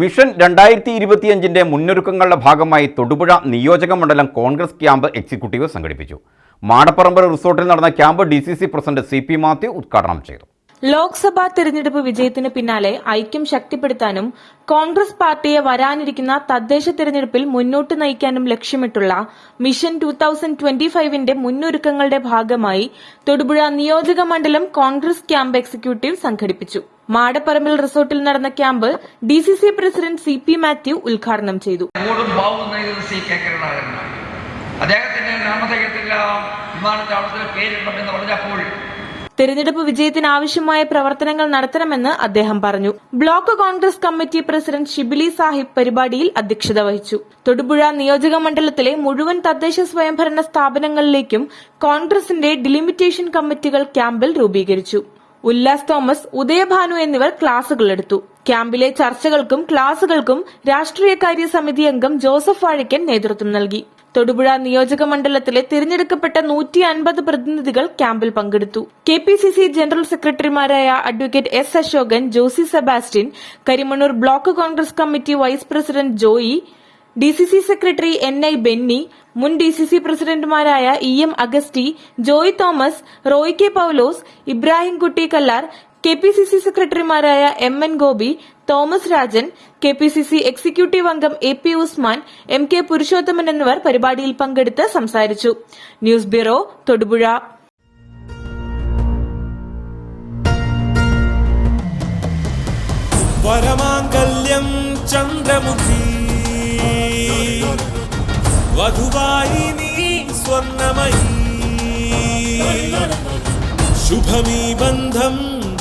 Mission രണ്ടായിരത്തി ഇരുപത്തിയഞ്ചിന്റെ മുന്നൊരുക്കങ്ങളുടെ ഭാഗമായി തൊടുപുഴ നിയോജക മണ്ഡലം കോൺഗ്രസ് ക്യാമ്പ് എക്സിക്യൂട്ടീവ് സംഘടിപ്പിച്ചു. മാടപ്പറമ്പ് റിസോർട്ടിൽ നടന്ന camp D C C president C P Mathew ഉദ്ഘാടനം ചെയ്തു. ലോക്സഭാ തെരഞ്ഞെടുപ്പ് വിജയത്തിന് പിന്നാലെ ഐക്യം ശക്തിപ്പെടുത്താനും കോൺഗ്രസ് പാർട്ടിയെ വരാനിരിക്കുന്ന തദ്ദേശ തെരഞ്ഞെടുപ്പിൽ മുന്നോട്ട് നയിക്കാനും ലക്ഷ്യമിട്ടുള്ള മിഷൻ ടു തൌസൻഡ് ട്വന്റി ഫൈവിന്റെ മുന്നൊരുക്കങ്ങളുടെ ഭാഗമായി തൊടുപുഴ നിയോജക മണ്ഡലം കോൺഗ്രസ് ക്യാമ്പ് എക്സിക്യൂട്ടീവ് സംഘടിപ്പിച്ചു. മാടപ്പറമ്പിൽ റിസോർട്ടിൽ നടന്ന camp D C C president C P Mathew ഉദ്ഘാടനം ചെയ്തു. അദ്ദേഹത്തിന്റെ നാമധേയത്തിൽ ആ പേരിടണം എന്ന് പറഞ്ഞപ്പോൾ തെരഞ്ഞെടുപ്പ് വിജയത്തിന് ആവശ്യമായ പ്രവർത്തനങ്ങൾ നടത്തണമെന്ന് അദ്ദേഹം പറഞ്ഞു. Block Congress committee president Shibili Sahib പരിപാടിയിൽ അധ്യക്ഷത വഹിച്ചു. തൊടുപുഴ നിയോജക മണ്ഡലത്തിലെ മുഴുവൻ തദ്ദേശ സ്വയംഭരണ സ്ഥാപനങ്ങളിലേക്കും കോൺഗ്രസിന്റെ ഡിലിമിറ്റേഷൻ കമ്മിറ്റികൾ ക്യാമ്പിൽ രൂപീകരിച്ചു. ഉല്ലാസ് തോമസ് ഉദയഭാനു എന്നിവർ ക്ലാസുകൾ എടുത്തു. ക്യാമ്പിലെ ചർച്ചകൾക്കും ക്ലാസുകൾക്കും രാഷ്ട്രീയകാര്യ സമിതി അംഗം ജോസഫ് വാഴയ്ക്കൻ നേതൃത്വം നൽകി. തൊടുപുഴ നിയോജക മണ്ഡലത്തിലെ തിരഞ്ഞെടുക്കപ്പെട്ട നൂറ്റി അൻപത് പ്രതിനിധികൾ ക്യാമ്പിൽ പങ്കെടുത്തു. K P C C general സെക്രട്ടറിമാരായ advocate S Ashokan Josy Sebastian Karimannoor block Congress committee vice president Joy D C C secretary N I Benny മുൻ ഡി സി സി പ്രസിഡന്റുമാരായ E M Agasti Joy Thomas Roy K Paulose Ibrahim Kutty Kallar K P C C സെക്രട്ടറിമാരായ M N Gopi Thomas Rajan K P C C executive അംഗം A P Usman M K Purushothaman എന്നിവർ പരിപാടിയിൽ പങ്കെടുത്ത് സംസാരിച്ചു. News bureau Thodupuzha. വരമാംഗല്യം Chandramukhi. വധുവായി നീ സ്വർണമയി ശുഭമീ ബന്ധം